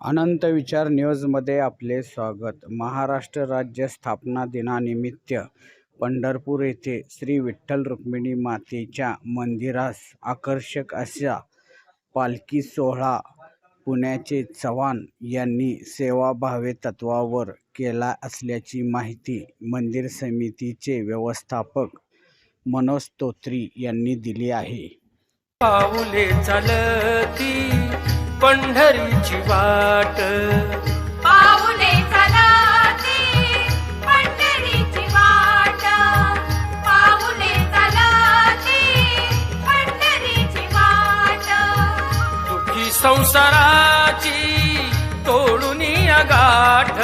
अनंत विचार न्यूजमध्ये आपले स्वागत. महाराष्ट्र राज्य स्थापना दिनानिमित्त पंढरपूर येथे श्री विठ्ठल रुक्मिणी मातेच्या मंदिरास आकर्षक अशा पालखी सोहळा पुण्याचे चव्हाण यांनी सेवाभावे तत्वावर केला असल्याची माहिती मंदिर समितीचे व्यवस्थापक मनोज तोत्री यांनी दिली आहे. पाऊले चालती पंढरीची वाट. पंढरीची पंढरीची दुखी संसाराची तोडून गाठ.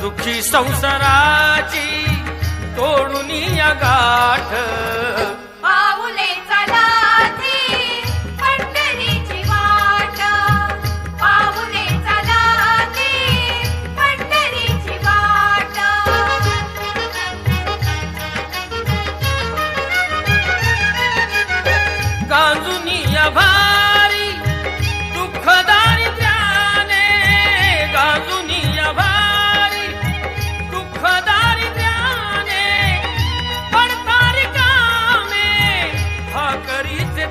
दुखी संसाराची तोडून गाठ.